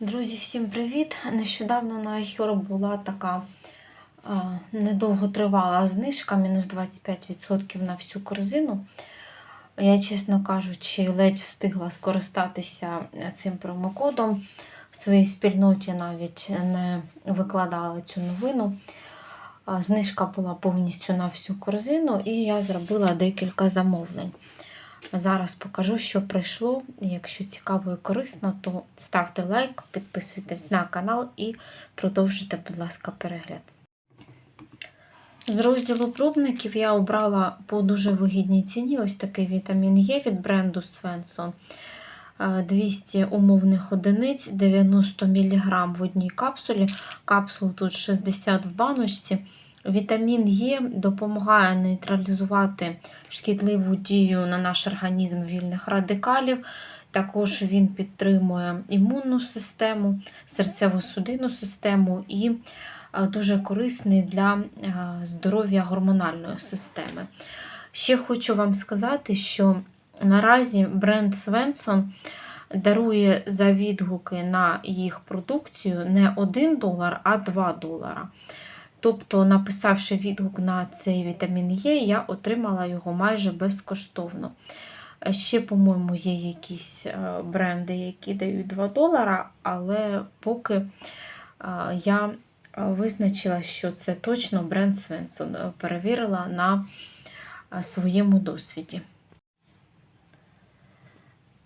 Друзі, всім привіт! Нещодавно на iHerb була така а, недовготривала знижка, мінус 25% на всю корзину. Я, чесно кажучи, ледь встигла скористатися цим промокодом. В своїй спільноті навіть не викладала цю новину. Знижка була повністю на всю корзину, і я зробила декілька замовлень. Зараз покажу, що прийшло. Якщо цікаво і корисно, то ставте лайк, підписуйтесь на канал і продовжуйте, будь ласка, перегляд. З розділу пробників я обрала по дуже вигідній ціні ось такий вітамін Є від бренду Svensson. Е, 200 умовних одиниць, 90 мг в одній капсулі. Капсул тут 60 в баночці. Вітамін Е допомагає нейтралізувати шкідливу дію на наш організм вільних радикалів. Також він підтримує імунну систему, серцево-судинну систему і е, дуже корисний для е, здоров'я гормональної системи. Ще хочу вам сказати, що наразі бренд Svensson дарує за відгуки на їх продукцію не 1 долар, а 2 долара. Тобто, написавши відгук на цей вітамін Є, я отримала його майже безкоштовно. Ще, по-моєму, є якісь е, бренди, які дають 2 долара, але поки е, я визначила, що це точно бренд Svensson, перевірила на е, своєму досвіді.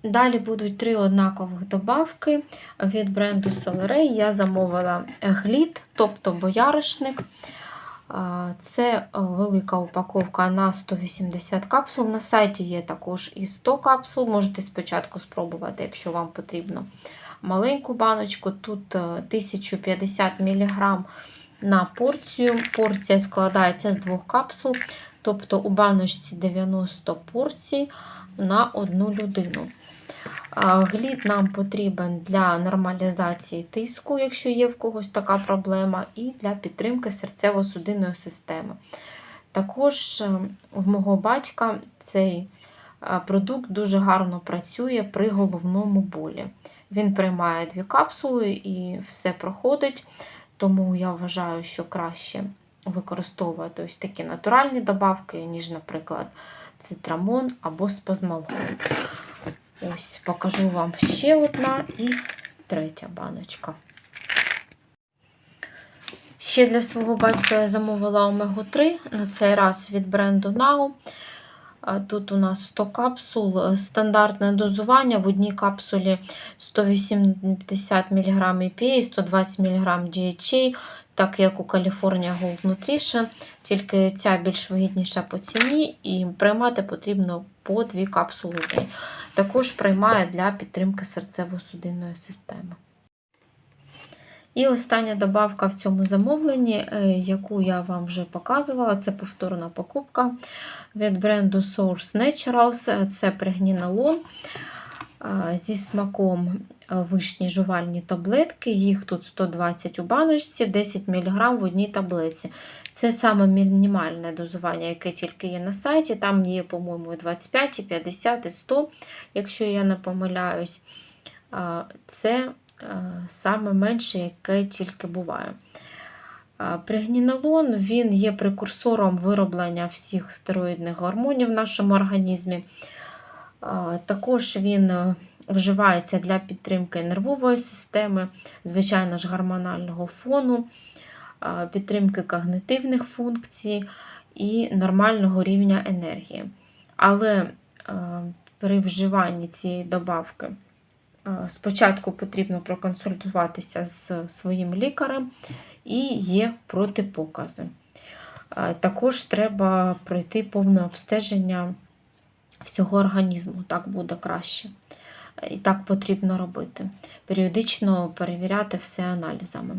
Далі будуть три однакових добавки від бренду Solarey. Я замовила глід, тобто бояришник. Це велика упаковка на 180 капсул. На сайті є також і 100 капсул. Можете спочатку спробувати, якщо вам потрібно маленьку баночку. Тут 1050 мг на порцію. Порція складається з двох капсул, тобто у баночці 90 порцій на одну людину. Глід нам потрібен для нормалізації тиску, якщо є в когось така проблема, і для підтримки серцево-судинної системи. Також в мого батька цей продукт дуже гарно працює при головному болі. Він приймає дві капсули і все проходить, тому я вважаю, що краще використовувати ось такі натуральні добавки, ніж, наприклад, цитрамон або спазмалгон. Ось, покажу вам ще одна і третя баночка. Ще для свого батька я замовила омегу-3, на цей раз від бренду Now. Тут у нас 100 капсул, стандартне дозування. В одній капсулі 180 мг EPA і 120 мг DHA, так як у California Gold Nutrition, тільки ця більш вигідніша по ціні, і приймати потрібно по 2 капсули. Також приймає для підтримки серцево-судинної системи. І остання добавка в цьому замовленні, яку я вам вже показувала, це повторна покупка від бренду Source Naturals. Це пригнінолон зі смаком вишні жувальні таблетки. Їх тут 120 у баночці, 10 мг в одній таблетці. Це саме мінімальне дозування, яке тільки є на сайті. Там є, по-моєму, 25, і 50, і 100, якщо я не помиляюсь. Це саме менше, яке тільки буває. Пригнінолон він є прекурсором вироблення всіх стероїдних гормонів в нашому організмі. Також він вживається для підтримки нервової системи, звичайно ж, гормонального фону, підтримки когнитивних функцій і нормального рівня енергії. Але при вживанні цієї добавки спочатку потрібно проконсультуватися з своїм лікарем і є протипокази. Також треба пройти повне обстеження всього організму, так буде краще. І так потрібно робити. Періодично перевіряти все аналізами.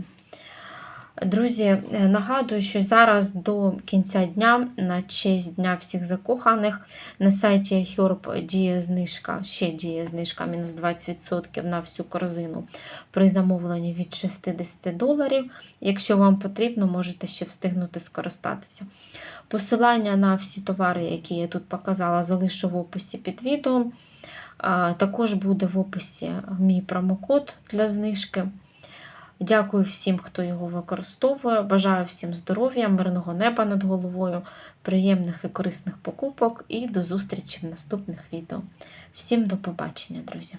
Друзі, нагадую, що зараз до кінця дня, на честь Дня всіх закоханих, на сайті Herb діє знижка, ще діє знижка мінус 20% на всю корзину при замовленні від 60 доларів. Якщо вам потрібно, можете ще встигнути скористатися. Посилання на всі товари, які я тут показала, залишу в описі під відео. Також буде в описі мій промокод для знижки. Дякую всім, хто його використовує. Бажаю всім здоров'я, мирного неба над головою, приємних і корисних покупок і до зустрічі в наступних відео. Всім до побачення, друзі!